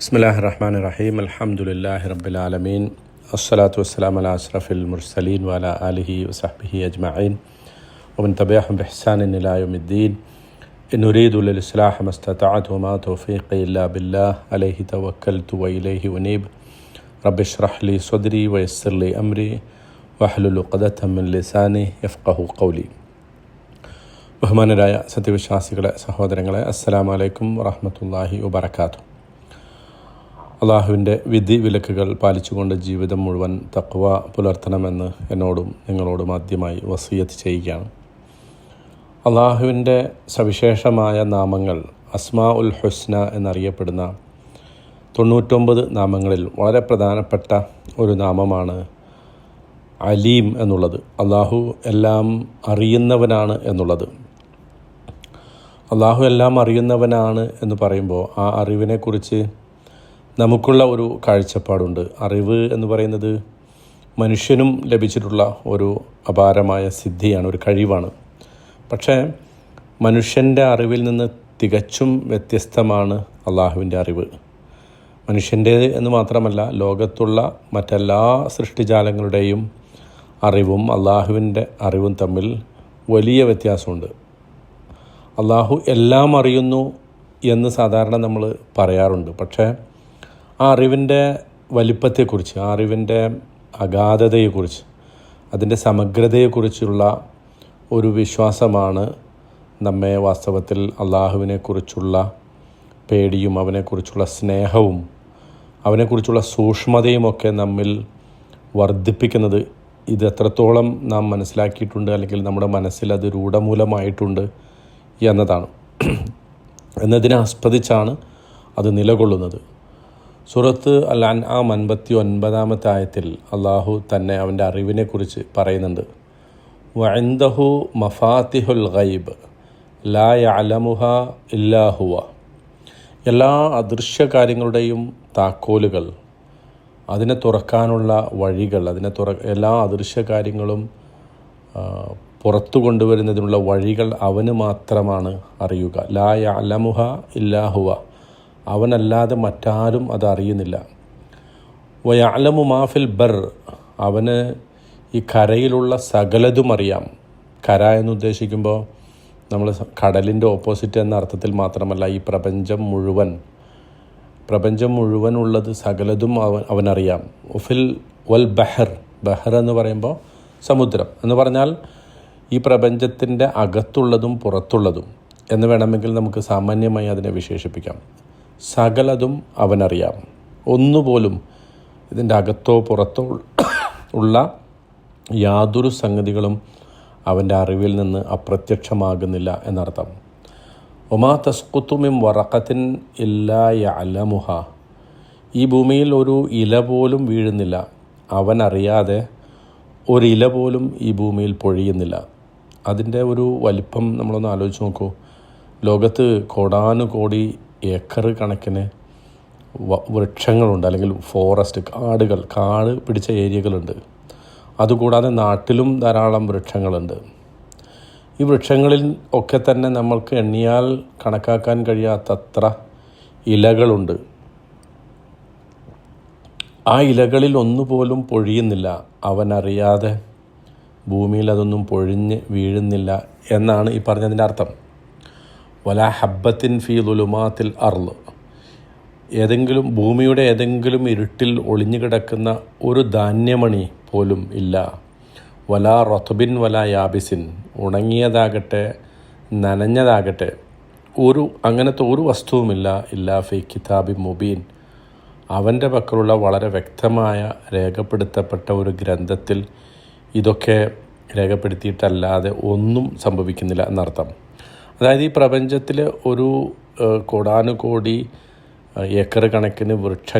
بسم الله الرحمن الرحيم الحمد لله رب العالمين الصلاة والسلام على أشرف المرسلين وعلى آله وصحبه أجمعين ومن تبعهم بإحسان إلى يوم الدين إن أريد للإصلاح ما استطعت وما توفيقي إلا بالله عليه توكلت وإليه أنيب رب اشرح لي صدري ويسر لي أمري واحلل عقدة من لساني يفقه قولي ബഹുമാനരായ സത്യവിശ്വാസികളെ സഹോദരങ്ങളെ അസ്സലാമു അലൈക്കും വറഹമത്തല്ലാഹി വബർക്കാത്തു അള്ളാഹുവിന്റെ വിധി വിലക്കുകൾ പാലിച്ചുകൊണ്ട് ജീവിതം മുഴുവൻ തക്വ പുലർത്തണമെന്ന് എന്നോടും നിങ്ങളോടും ആദ്യമായി വസീയത്ത് ചെയ്യുകയാണ്. അള്ളാഹുവിന്റെ സവിശേഷമായ നാമങ്ങൾ അസ്മാ ഉൽ ഹുസ്ന എന്നറിയപ്പെടുന്ന തൊണ്ണൂറ്റൊമ്പത് നാമങ്ങളിൽ വളരെ പ്രധാനപ്പെട്ട ഒരു നാമമാണ് അലീം എന്നുള്ളത്. അള്ളാഹു എല്ലാം അറിയുന്നവനാണ് എന്നുള്ളത്. അള്ളാഹു എല്ലാം അറിയുന്നവനാണ് എന്ന് പറയുമ്പോൾ ആ അറിവിനെക്കുറിച്ച് നമുക്കുള്ള ഒരു കാഴ്ചപ്പാടുണ്ട്. അറിവ് എന്ന് പറയുന്നത് മനുഷ്യനും ലഭിച്ചിട്ടുള്ള ഒരു അപാരമായ സിദ്ധിയാണ് ഒരു കഴിവാണ്. പക്ഷേ മനുഷ്യന്റെ അറിവിൽ നിന്ന് തികച്ചും വ്യത്യസ്തമാണ് അള്ളാഹുവിന്റെ അറിവ്. മനുഷ്യന്റേത് എന്ന് മാത്രമല്ല ലോകത്തുള്ള മറ്റെല്ലാ സൃഷ്ടിജാലങ്ങളുടെയും അറിവും അള്ളാഹുവിന്റെ അറിവും തമ്മിൽ വലിയ വ്യത്യാസമുണ്ട്. അള്ളാഹു എല്ലാം അറിയുന്നു എന്ന് സാധാരണ നമ്മൾ പറയാറുണ്ട്. പക്ഷേ ആ അറിവിന്റെ വലിപ്പത്തെക്കുറിച്ച് ആ അറിവിന്റെ അഗാധതയെക്കുറിച്ച് അതിന്റെ സമഗ്രതയെക്കുറിച്ചുള്ള ഒരു വിശ്വാസമാണ് നമ്മെ വാസ്തവത്തിൽ അള്ളാഹുവിനെക്കുറിച്ചുള്ള പേടിയും അവനെക്കുറിച്ചുള്ള സ്നേഹവും അവനെക്കുറിച്ചുള്ള സൂക്ഷ്മതയുമൊക്കെ നമ്മിൽ വർദ്ധിപ്പിക്കുന്നത് ഇത് എത്രത്തോളം നാം മനസ്സിലാക്കിയിട്ടുണ്ട് അല്ലെങ്കിൽ നമ്മുടെ മനസ്സിൽ അത് രൂഢമൂലമായിട്ടുണ്ട് എന്നതാണ്. എന്നതിനെ ആസ്പദിച്ചാണ് അത് നിലകൊള്ളുന്നത്. സുറത്ത് അൽ അൻ ആ അൻപത്തി ഒൻപതാമത്തെ ആയത്തിൽ അള്ളാഹു തന്നെ അവന്റെ അറിവിനെക്കുറിച്ച് പറയുന്നുണ്ട്. വൈന്ദഹു മഫാത്തിഹുൽ ഗൈബ് ലാ അലമുഹ ഇല്ലാഹുവ എല്ലാ അദൃശ്യ കാര്യങ്ങളുടെയും താക്കോലുകൾ അതിനെ തുറക്കാനുള്ള വഴികൾ അതിനെ തുറ എല്ലാ അദൃശ്യ കാര്യങ്ങളും പുറത്തു കൊണ്ടുവരുന്നതിനുള്ള വഴികൾ അവന് മാത്രമാണ് അറിയുക. ലാ അലമുഹ ഇല്ലാഹുവ അവനല്ലാതെ മറ്റാരും അതറിയുന്നില്ല. വയാലമു മാഫിൽ ബർ അവന് ഈ കരയിലുള്ള സകലതും അറിയാം. കര എന്നുദ്ദേശിക്കുമ്പോൾ നമ്മൾ കടലിന്റെ ഓപ്പോസിറ്റ് എന്ന അർത്ഥത്തിൽ മാത്രമല്ല ഈ പ്രപഞ്ചം മുഴുവൻ. പ്രപഞ്ചം മുഴുവൻ ഉള്ളത് സകലതും അവൻ അവനറിയാം. ഉഫിൽ വൽ ബഹർ ബഹർ എന്ന് പറയുമ്പോൾ സമുദ്രം. എന്ന് പറഞ്ഞാൽ ഈ പ്രപഞ്ചത്തിന്റെ അകത്തുള്ളതും പുറത്തുള്ളതും. എന്ന് വേണമെങ്കിൽ നമുക്ക് സാമാന്യമായി അതിനെ വിശേഷിപ്പിക്കാം. സകലതും അവനറിയാം. ഒന്നുപോലും ഇതിന്റെ അകത്തോ പുറത്തോ ഉള്ള യാതൊരു സംഗതികളും അവന്റെ അറിവിൽ നിന്ന് അപ്രത്യക്ഷമാകുന്നില്ല എന്നർത്ഥം. ഒമാ തസ്കുത്തുമിം വറക്കത്തിൻ ഇല്ലാ യലമുഹ ഈ ഭൂമിയിൽ ഒരു ഇല പോലും വീഴുന്നില്ല. അവനറിയാതെ ഒരില പോലും ഈ ഭൂമിയിൽ പൊഴിയുന്നില്ല. അതിന്റെ ഒരു വലിപ്പം നമ്മളൊന്ന് ആലോചിച്ച് നോക്കൂ. ലോകത്ത് കോടാനുകോടി ഏക്കർ കണക്കിന് വൃക്ഷങ്ങളുണ്ട്. അല്ലെങ്കിൽ ഫോറസ്റ്റ് കാടുകൾ കാട് പിടിച്ച ഏരിയകളുണ്ട്. അതുകൂടാതെ നാട്ടിലും ധാരാളം വൃക്ഷങ്ങളുണ്ട്. ഈ വൃക്ഷങ്ങളിൽ ഒക്കെ തന്നെ നമ്മൾക്ക് എണ്ണിയാൽ കണക്കാക്കാൻ കഴിയാത്തത്ര ഇലകളുണ്ട്. ആ ഇലകളിൽ ഒന്നുപോലും പൊഴിയുന്നില്ല. അവനറിയാതെ ഭൂമിയിൽ അതൊന്നും പൊഴിഞ്ഞ് വീഴുന്നില്ല എന്നാണ് ഈ പറഞ്ഞതിന്റെ അർത്ഥം. വല ഹബ്ബത്തിൻ ഫീ ലുലുമാത്തിൽ അർൾ. ഏതെങ്കിലും ഭൂമിയുടെ ഏതെങ്കിലും ഇരുട്ടിൽ ഒളിഞ്ഞു കിടക്കുന്ന ഒരു ധാന്യമണി പോലും ഇല്ല. വല റൊത്തബിൻ വല യാബിസിൻ. ഉണങ്ങിയതാകട്ടെ നനഞ്ഞതാകട്ടെ. ഒരു അങ്ങനത്തെ ഒരു വസ്തുവുമില്ല ഇല്ലാ ഫി കിതാബി മുബീൻ. അവന്റെ പക്കലുള്ള വളരെ വ്യക്തമായ രേഖപ്പെടുത്തപ്പെട്ട ഒരു ഗ്രന്ഥത്തിൽ ഇതൊക്കെ രേഖപ്പെടുത്തിയിട്ടല്ലാതെ ഒന്നും സംഭവിക്കുന്നില്ല എന്നർത്ഥം. അതായത് ഈ പ്രപഞ്ചത്തിൽ ഒരു കോടാനുകോടി ഏക്കർ കണക്കിന് വൃക്ഷ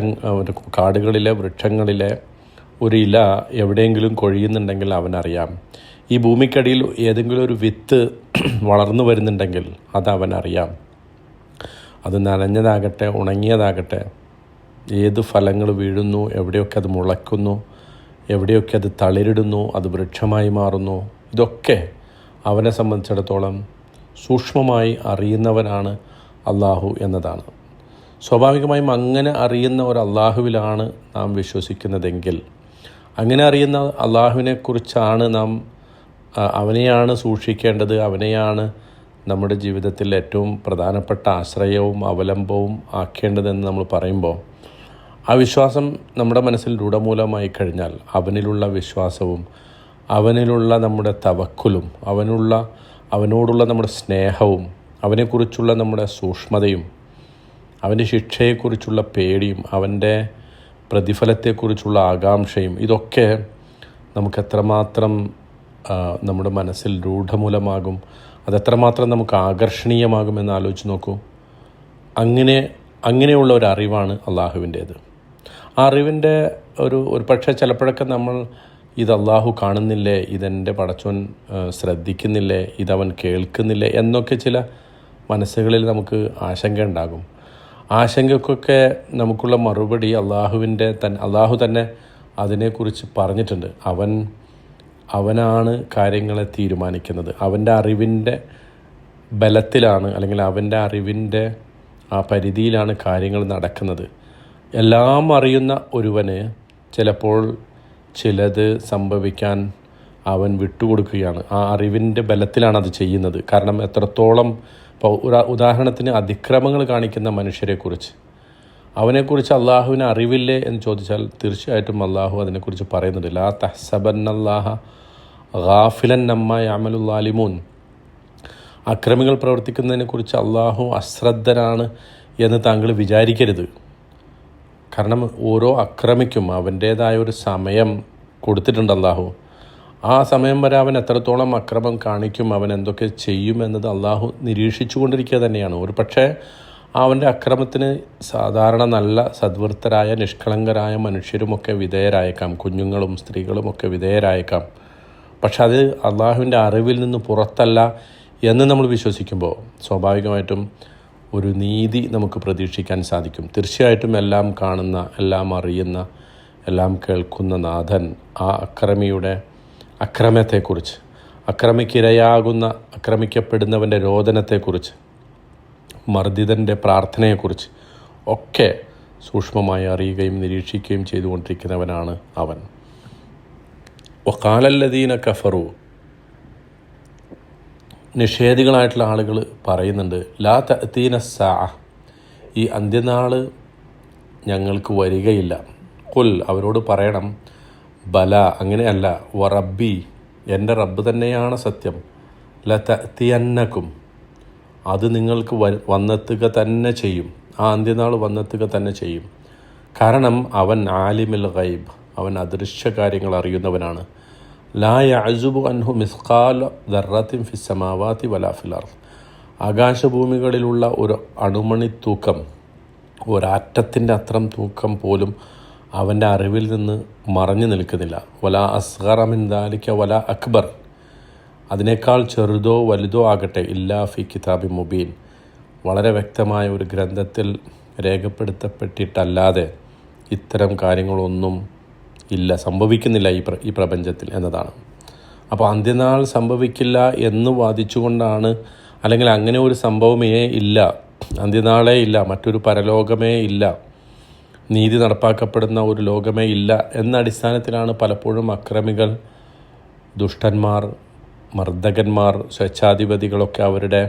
കാടുകളിലെ വൃക്ഷങ്ങളിലെ ഒരു ഇല എവിടെയെങ്കിലും കൊഴിയുന്നുണ്ടെങ്കിൽ അവനറിയാം. ഈ ഭൂമിക്കടിയിൽ ഏതെങ്കിലും ഒരു വിത്ത് വളർന്നു വരുന്നുണ്ടെങ്കിൽ അത് അവനറിയാം. അത് നനഞ്ഞതാകട്ടെ ഉണങ്ങിയതാകട്ടെ ഏത് ഫലങ്ങൾ വീഴുന്നു എവിടെയൊക്കെ അത് മുളയ്ക്കുന്നു എവിടെയൊക്കെ അത് തളിരിടുന്നു അത് വൃക്ഷമായി മാറുന്നു ഇതൊക്കെ അവനെ സംബന്ധിച്ചിടത്തോളം സൂക്ഷ്മമായി അറിയുന്നവനാണ് അള്ളാഹു എന്നതാണ്. സ്വാഭാവികമായും അങ്ങനെ അറിയുന്ന ഒരു അള്ളാഹുവിലാണ് നാം വിശ്വസിക്കുന്നതെങ്കിൽ അങ്ങനെ അറിയുന്ന അള്ളാഹുവിനെക്കുറിച്ചാണ് നാം അവനെയാണ് സൂക്ഷിക്കേണ്ടത് അവനെയാണ് നമ്മുടെ ജീവിതത്തിൽ ഏറ്റവും പ്രധാനപ്പെട്ട ആശ്രയവും അവലംബവും ആക്കേണ്ടതെന്ന് നമ്മൾ പറയുമ്പോൾ ആ വിശ്വാസം നമ്മുടെ മനസ്സിൽ രൂഢമൂലമായി കഴിഞ്ഞാൽ അവനിലുള്ള വിശ്വാസവും അവനിലുള്ള നമ്മുടെ തവക്കുലും അവനുള്ള അവനോടുള്ള നമ്മുടെ സ്നേഹവും അവനെക്കുറിച്ചുള്ള നമ്മുടെ സൂക്ഷ്മതയും അവന്റെ ശിക്ഷയെക്കുറിച്ചുള്ള പേടിയും അവന്റെ പ്രതിഫലത്തെക്കുറിച്ചുള്ള ആകാംക്ഷയും ഇതൊക്കെ നമുക്ക് എത്രമാത്രം നമ്മുടെ മനസ്സിൽ രൂഢമൂലമാകും അതെത്രമാത്രം നമുക്ക് ആകർഷണീയമാകുമെന്ന് ആലോചിച്ച് നോക്കൂ. അങ്ങനെ അങ്ങനെയുള്ള ഒരു അറിവാണ് അള്ളാഹുവിന്റേത്. ആ അറിവിന്റെ ഒരു ഒരു പക്ഷേ ചിലപ്പോഴൊക്കെ നമ്മൾ ഇത് അള്ളാഹു കാണുന്നില്ലേ? ഇതെന്റെ പടച്ചോൻ ശ്രദ്ധിക്കുന്നില്ലേ? ഇതവൻ കേൾക്കുന്നില്ലേ? എന്നൊക്കെ ചില മനസ്സുകളിൽ നമുക്ക് ആശങ്ക ഉണ്ടാകും. ആശങ്കക്കൊക്കെ നമുക്കുള്ള മറുപടി അള്ളാഹുവിന്റെ തൻ അള്ളാഹു തന്നെ അതിനെക്കുറിച്ച് പറഞ്ഞിട്ടുണ്ട്. അവൻ അവനാണ് കാര്യങ്ങളെ തീരുമാനിക്കുന്നത്. അവന്റെ അറിവിന്റെ ബലത്തിലാണ് അല്ലെങ്കിൽ അവന്റെ അറിവിന്റെ ആ പരിധിയിലാണ് കാര്യങ്ങൾ നടക്കുന്നത്. എല്ലാം അറിയുന്ന ഒരുവന് ചിലപ്പോൾ ചിലത് സംഭവിക്കാൻ അവൻ വിട്ടുകൊടുക്കുകയാണ്. ആ അറിവിന്റെ ബലത്തിലാണ് അത് ചെയ്യുന്നത്. കാരണം എത്രത്തോളം ഇപ്പോൾ ഉദാഹരണത്തിന് അതിക്രമങ്ങൾ കാണിക്കുന്ന മനുഷ്യരെക്കുറിച്ച്. അവനെക്കുറിച്ച് അള്ളാഹുവിന് അറിവില്ലേ എന്ന് ചോദിച്ചാൽ തീർച്ചയായിട്ടും അള്ളാഹു അതിനെക്കുറിച്ച് പറയുന്നുണ്ട്. ലാ തഹ്സബന്നല്ലാഹ ഗാഫിലൻ നമ്മ യാമലുല്ലാലിമൂൻ അക്രമികൾ പ്രവർത്തിക്കുന്നതിനെക്കുറിച്ച് അള്ളാഹു അശ്രദ്ധനാണ് എന്ന് താങ്കൾ വിചാരിക്കരുത്. കാരണം ഓരോ അക്രമിക്കും അവന്റേതായ ഒരു സമയം കൊടുത്തിട്ടുണ്ട് അള്ളാഹു ആ സമയം വരെ അവൻ എത്രത്തോളം അക്രമം കാണിക്കും അവൻ എന്തൊക്കെ ചെയ്യുമെന്നത് അള്ളാഹു നിരീക്ഷിച്ചു കൊണ്ടിരിക്കുക തന്നെയാണ്. ഒരു പക്ഷേ അവന്റെ അക്രമത്തിന് സാധാരണ നല്ല സദ്വൃത്തരായ നിഷ്കളങ്കരായ മനുഷ്യരുമൊക്കെ വിധേയരായേക്കാം. കുഞ്ഞുങ്ങളും സ്ത്രീകളുമൊക്കെ വിധേയരായേക്കാം. പക്ഷെ അത് അള്ളാഹുവിന്റെ അറിവിൽ നിന്ന് പുറത്തല്ല എന്ന് നമ്മൾ വിശ്വസിക്കുമ്പോൾ സ്വാഭാവികമായിട്ടും ഒരു നീതി നമുക്ക് പ്രതീക്ഷിക്കാൻ സാധിക്കും. തീർച്ചയായിട്ടും എല്ലാം കാണുന്ന എല്ലാം അറിയുന്ന എല്ലാം കേൾക്കുന്ന നാഥൻ ആ അക്രമിയുടെ അക്രമത്തെക്കുറിച്ച് അക്രമിക്കിരയാകുന്ന അക്രമിക്കപ്പെടുന്നവന്റെ രോദനത്തെക്കുറിച്ച് മർദ്ദിതന്റെ പ്രാർത്ഥനയെക്കുറിച്ച് ഒക്കെ സൂക്ഷ്മമായി അറിയുകയും നിരീക്ഷിക്കുകയും ചെയ്തുകൊണ്ടിരിക്കുന്നവനാണ് അവൻ. വക്കാലല്ലദീന കഫറു. നിഷേധികളായിട്ടുള്ള ആളുകൾ പറയുന്നുണ്ട് ലാ തീന സാ ഈ അന്ത്യനാൾ ഞങ്ങൾക്ക് വരികയില്ല. കുൽ അവരോട് പറയണം ബല അങ്ങനെയല്ല. വറബ്ബി എന്റെ റബ്ബ് തന്നെയാണ് സത്യം. ല തീയന്നക്കും അത് നിങ്ങൾക്ക് വന്നെത്തുക തന്നെ ചെയ്യും. ആ അന്ത്യനാൾ വന്നെത്തുക തന്നെ ചെയ്യും. കാരണം അവൻ ആലിമിൽ ഗൈബ് അവൻ അദൃശ്യ കാര്യങ്ങൾ അറിയുന്നവനാണ്. ലാ അൻഹു ഫിസ്സമാവാത്തി വലാ ഫിൽ അർദ്. ആകാശഭൂമികളിലുള്ള ഒരു അണുമണി തൂക്കം ഒരാറ്റത്തിന്റെ അത്രം തൂക്കം പോലും അവന്റെ അറിവിൽ നിന്ന് മറഞ്ഞു നിൽക്കുന്നില്ല. വല അസ്ഹറമിൻ ദാലിക്ക വല അക്ബർ. അതിനേക്കാൾ ചെറുതോ വലുതോ ആകട്ടെ ഇല്ലാ ഫി കിതാബി മുബീൻ. വളരെ വ്യക്തമായ ഒരു ഗ്രന്ഥത്തിൽ രേഖപ്പെടുത്തപ്പെട്ടിട്ടല്ലാതെ ഇത്തരം കാര്യങ്ങളൊന്നും ഇല്ല സംഭവിക്കുന്നില്ല ഈ പ്ര ഈ പ്രപഞ്ചത്തിൽ എന്നതാണ്. അപ്പോൾ അന്ത്യനാൾ സംഭവിക്കില്ല എന്ന് വാദിച്ചുകൊണ്ടാണ് അല്ലെങ്കിൽ അങ്ങനെ ഒരു സംഭവമേ ഇല്ല അന്ത്യനാളേ ഇല്ല മറ്റൊരു പരലോകമേ ഇല്ല നീതി നടപ്പാക്കപ്പെടുന്ന ഒരു ലോകമേ ഇല്ല എന്ന അടിസ്ഥാനത്തിലാണ് പലപ്പോഴും അക്രമികൾ ദുഷ്ടന്മാർ മർദ്ദകന്മാർ സ്വേച്ഛാധിപതികളൊക്കെ അവരുടെ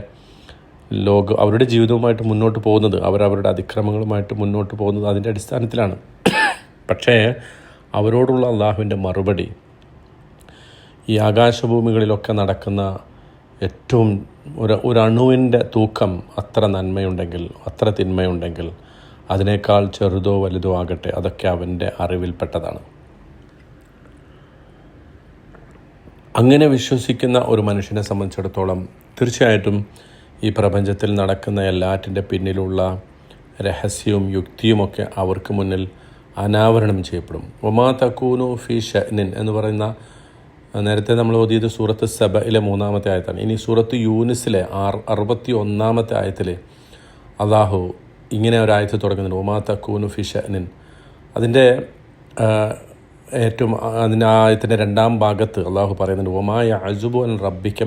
ലോക അവരുടെ ജീവിതവുമായിട്ട് മുന്നോട്ട് പോകുന്നത് അവരവരുടെ അതിക്രമങ്ങളുമായിട്ട് മുന്നോട്ട് പോകുന്നത് അതിന്റെ അടിസ്ഥാനത്തിലാണ്. പക്ഷേ അവരോടുള്ള അള്ളാഹുവിന്റെ മറുപടി ഈ ആകാശഭൂമികളിലൊക്കെ നടക്കുന്ന ഏറ്റവും ഒരു ഒരു അണുവിന്റെ തൂക്കം അത്ര നന്മയുണ്ടെങ്കിൽ അത്ര തിന്മയുണ്ടെങ്കിൽ അതിനേക്കാൾ ചെറുതോ വലുതോ ആകട്ടെ അതൊക്കെ അവന്റെ അറിവിൽപ്പെട്ടതാണ്. അങ്ങനെ വിശ്വസിക്കുന്ന ഒരു മനുഷ്യനെ സംബന്ധിച്ചിടത്തോളം തീർച്ചയായിട്ടും ഈ പ്രപഞ്ചത്തിൽ നടക്കുന്ന എല്ലാറ്റിന്റെ പിന്നിലുള്ള രഹസ്യവും യുക്തിയുമൊക്കെ അവർക്ക് മുന്നിൽ അനാവരണം ചെയ്യപ്പെടും. ഒമാ തക്കൂനു ഫി ഷനിൻ എന്ന് പറയുന്ന നേരത്തെ നമ്മൾ ഓതിയത് സൂറത്ത് സബയിലെ മൂന്നാമത്തെ ആയത്താണ്. ഇനി സൂറത്ത് യൂനിസിലെ ആർ അറുപത്തി ഒന്നാമത്തെ ആയത്തിൽ അള്ളാഹു ഇങ്ങനെ ഒരായത്ത് തുടങ്ങുന്നുണ്ട്. ഒമാ തക്കൂനു ഫി ഷനിൻ അതിന്റെ ഏറ്റവും അതിന്റെ ആയത്തിന്റെ രണ്ടാം ഭാഗത്ത് അള്ളാഹു പറയുന്നുണ്ട് ഒമായ അജുബു അൻ റബ്ബിക്ക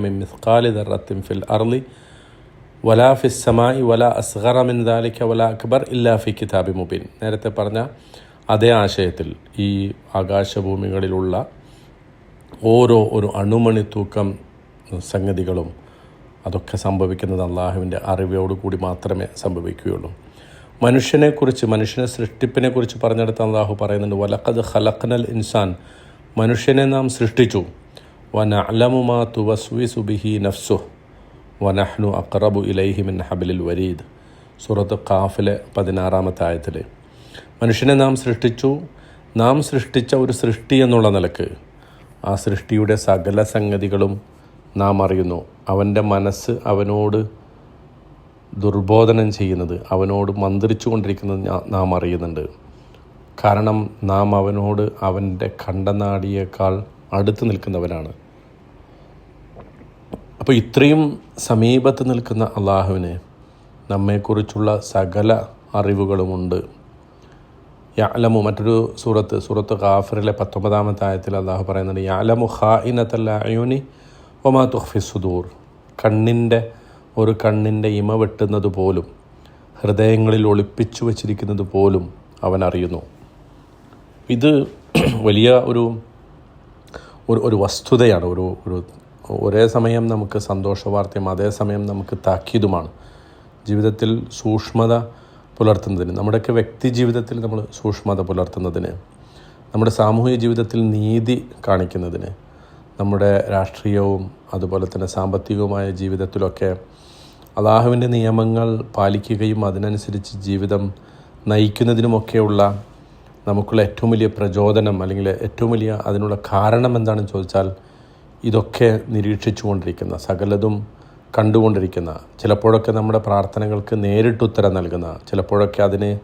ഫിൽ അർലി വലാ ഫിസ്സമായി വല അസ്ഗറ മിൻ ദാലിക വല അക്ബർ ഇല്ലാ ഫി കിതാബി മുബീൻ. നേരത്തെ പറഞ്ഞ അതേ ആശയത്തിൽ ഈ ആകാശഭൂമികളിലുള്ള ഓരോ ഒരു അണുമണി തൂക്കം സംഗതികളും അതൊക്കെ സംഭവിക്കുന്നത് അള്ളാഹുവിന്റെ അറിവോടുകൂടി മാത്രമേ സംഭവിക്കുകയുള്ളൂ. മനുഷ്യനെക്കുറിച്ച് മനുഷ്യനെ സൃഷ്ടിപ്പിനെക്കുറിച്ച് പറഞ്ഞെടുത്ത അള്ളാഹു പറയുന്നുണ്ട് വലക്കത് ഹലക്കനൽ ഇൻസാൻ. മനുഷ്യനെ നാം സൃഷ്ടിച്ചു. വന അലമുമാ തുവസ്വി സുബിഹി നഫ്സു വനഹ്നു അക്റബു ഇലൈഹിമിൻ ഹബിലിൽ വരീദ്. സൂറത്ത് കാഫിലെ പതിനാറാമത്തെ ആയത്തിൽ മനുഷ്യനെ നാം സൃഷ്ടിച്ചു. നാം സൃഷ്ടിച്ച ഒരു സൃഷ്ടി എന്നുള്ള നിലയ്ക്ക് ആ സൃഷ്ടിയുടെ സകല സംഗതികളും നാം അറിയുന്നു. അവന്റെ മനസ്സ് അവനോട് ദുർബോധനം ചെയ്യുന്നത് അവനോട് മന്ത്രിച്ചു കൊണ്ടിരിക്കുന്നത് നാം അറിയുന്നുണ്ട്. കാരണം നാം അവനോട് അവന്റെ കണ്ടനാടിയേക്കാൾ അടുത്ത് നിൽക്കുന്നവരാണ്. അപ്പോൾ ഇത്രയും സമീപത്ത് നിൽക്കുന്ന അള്ളാഹുവിന് നമ്മെക്കുറിച്ചുള്ള സകല അറിവുകളുമുണ്ട്. യാലമു മറ്റൊരു സൂറത്ത് സൂറത്ത് ഖാഫറിലെ പത്തൊമ്പതാമത്തെ ആയത്തിൽ അള്ളാഹു പറയുന്നുണ്ട് യാലമു ഖാ ഇനത്തല്ല അയൂനി ഒമാ തുഹ്ഫി സുദൂർ. കണ്ണിന്റെ ഒരു കണ്ണിന്റെ ഇമ വെട്ടുന്നത് പോലും ഹൃദയങ്ങളിൽ ഒളിപ്പിച്ചു വച്ചിരിക്കുന്നത് പോലും അവൻ അറിയുന്നു. ഇത് വലിയ ഒരു ഒരു ഒരു വസ്തുതയാണ് ഒരു ഒരു ഒരേ സമയം നമുക്ക് സന്തോഷവാർത്തയും അതേസമയം നമുക്ക് താക്കീതുമാണ്. ജീവിതത്തിൽ സൂക്ഷ്മത പുലർത്തുന്നതിന് നമ്മുടെയൊക്കെ വ്യക്തി ജീവിതത്തിൽ നമ്മൾ സൂക്ഷ്മത പുലർത്തുന്നതിന് നമ്മുടെ സാമൂഹിക ജീവിതത്തിൽ നീതി കാണിക്കുന്നതിന് നമ്മുടെ രാഷ്ട്രീയവും അതുപോലെ തന്നെ സാമ്പത്തികവുമായ ജീവിതത്തിലൊക്കെ അള്ളാഹുവിന്റെ നിയമങ്ങൾ പാലിക്കുകയും അതിനനുസരിച്ച് ജീവിതം നയിക്കുന്നതിനുമൊക്കെയുള്ള നമുക്കുള്ള ഏറ്റവും വലിയ പ്രചോദനം അല്ലെങ്കിൽ ഏറ്റവും വലിയ അതിനുള്ള കാരണം എന്താണെന്ന് ചോദിച്ചാൽ ഇതൊക്കെ നിരീക്ഷിച്ചു കൊണ്ടിരിക്കുന്ന സകലതും കണ്ടുകൊണ്ടിരിക്കുന്ന ചിലപ്പോഴൊക്കെ നമ്മുടെ പ്രാർത്ഥനകൾക്ക് നേരിട്ട് ഉത്തരം നൽകുന്ന ചിലപ്പോഴൊക്കെ അതിന്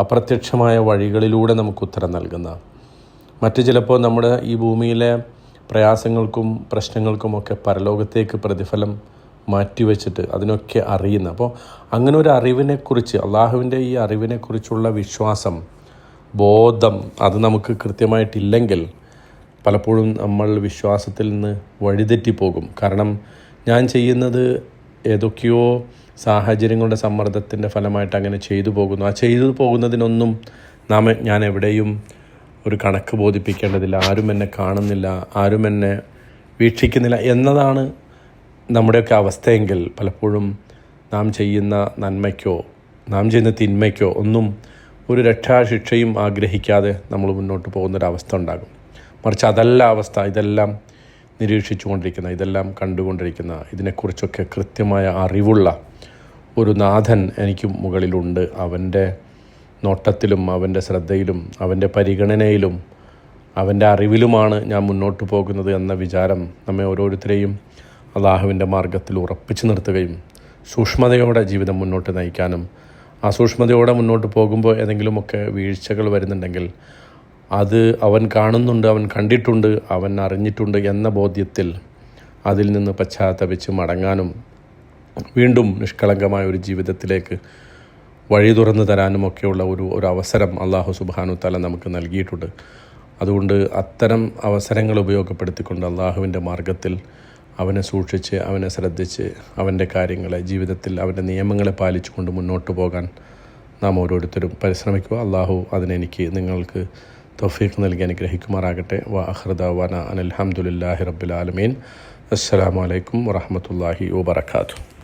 അപ്രത്യക്ഷമായ വഴികളിലൂടെ നമുക്ക് ഉത്തരം നൽകുന്ന. മറ്റു ചിലപ്പോൾ നമ്മുടെ ഈ ഭൂമിയിലെ പ്രയാസങ്ങൾക്കും പ്രശ്നങ്ങൾക്കുമൊക്കെ പരലോകത്തേക്ക് പ്രതിഫലം മാറ്റിവെച്ചിട്ട് അതിനൊക്കെ അറിയുന്ന. അപ്പോൾ അങ്ങനെ ഒരു അറിവിനെക്കുറിച്ച് അള്ളാഹുവിന്റെ ഈ അറിവിനെക്കുറിച്ചുള്ള വിശ്വാസം ബോധം അത് നമുക്ക് കൃത്യമായിട്ടില്ലെങ്കിൽ പലപ്പോഴും നമ്മൾ വിശ്വാസത്തിൽ നിന്ന് വഴിതെറ്റിപ്പോകും. കാരണം ഞാൻ ചെയ്യുന്നത് ഏതൊക്കെയോ സാഹചര്യങ്ങളുടെ സമ്മർദ്ദത്തിന്റെ ഫലമായിട്ട് അങ്ങനെ ചെയ്തു പോകുന്നു. ആ ചെയ്തു പോകുന്നതിനൊന്നും നാം ഞാൻ എവിടെയും ഒരു കണക്ക് ബോധിപ്പിക്കേണ്ടതില്ല. ആരും എന്നെ കാണുന്നില്ല ആരും എന്നെ വീക്ഷിക്കുന്നില്ല എന്നതാണ് നമ്മുടെയൊക്കെ അവസ്ഥയെങ്കിൽ പലപ്പോഴും നാം ചെയ്യുന്ന നന്മയ്ക്കോ നാം ചെയ്യുന്ന തിന്മയ്ക്കോ ഒന്നും ഒരു രക്ഷാശിക്ഷയും ആഗ്രഹിക്കാതെ നമ്മൾ മുന്നോട്ട് പോകുന്നൊരവസ്ഥ ഉണ്ടാകും. മറിച്ച് അതല്ല അവസ്ഥ ഇതെല്ലാം നിരീക്ഷിച്ചു കൊണ്ടിരിക്കുന്ന ഇതെല്ലാം കണ്ടുകൊണ്ടിരിക്കുന്ന ഇതിനെക്കുറിച്ചൊക്കെ കൃത്യമായ അറിവുള്ള ഒരു നാഥൻ എനിക്ക് മുകളിലുണ്ട്. അവന്റെ നോട്ടത്തിലും അവന്റെ ശ്രദ്ധയിലും അവന്റെ പരിഗണനയിലും അവന്റെ അറിവിലുമാണ് ഞാൻ മുന്നോട്ട് പോകുന്നത് എന്ന വിചാരം നമ്മെ ഓരോരുത്തരെയും അള്ളാഹുവിന്റെ മാർഗത്തിൽ ഉറപ്പിച്ചു നിർത്തുകയും സൂക്ഷ്മതയോടെ ജീവിതം മുന്നോട്ട് നയിക്കാനും ആ സൂക്ഷ്മതയോടെ മുന്നോട്ട് പോകുമ്പോൾ ഏതെങ്കിലുമൊക്കെ വീഴ്ചകൾ വരുന്നുണ്ടെങ്കിൽ അത് അവൻ കാണുന്നുണ്ട് അവൻ കണ്ടിട്ടുണ്ട് അവൻ അറിഞ്ഞിട്ടുണ്ട് എന്ന ബോധ്യത്തിൽ അതിൽ നിന്ന് പശ്ചാത്തപിച്ച് മടങ്ങാനും വീണ്ടും നിഷ്കളങ്കമായ ഒരു ജീവിതത്തിലേക്ക് വഴി തുറന്നു തരാനുമൊക്കെയുള്ള ഒരു ഒരു അവസരം അള്ളാഹു സുബാനു തല നമുക്ക് നൽകിയിട്ടുണ്ട്. അതുകൊണ്ട് അത്തരം അവസരങ്ങൾ ഉപയോഗപ്പെടുത്തിക്കൊണ്ട് അള്ളാഹുവിന്റെ മാർഗത്തിൽ അവനെ സൂക്ഷിച്ച് അവനെ ശ്രദ്ധിച്ച് അവന്റെ കാര്യങ്ങളെ ജീവിതത്തിൽ അവന്റെ നിയമങ്ങളെ പാലിച്ചുകൊണ്ട് മുന്നോട്ട് പോകാൻ നാം ഓരോരുത്തരും പരിശ്രമിക്കുക. അള്ളാഹു അതിനെനിക്ക് നിങ്ങൾക്ക് തൗഫീഖ് നൽകി അനുഗ്രഹിക്കുമാറാകട്ടെ. വ അഹ്റദാന അനിൽഹമുല്ലാഹി റബ്ബുൽ ആലമീൻ. അസ്സലാമു അലൈക്കും വറഹമത്തല്ലാഹി വബർക്കാത്തു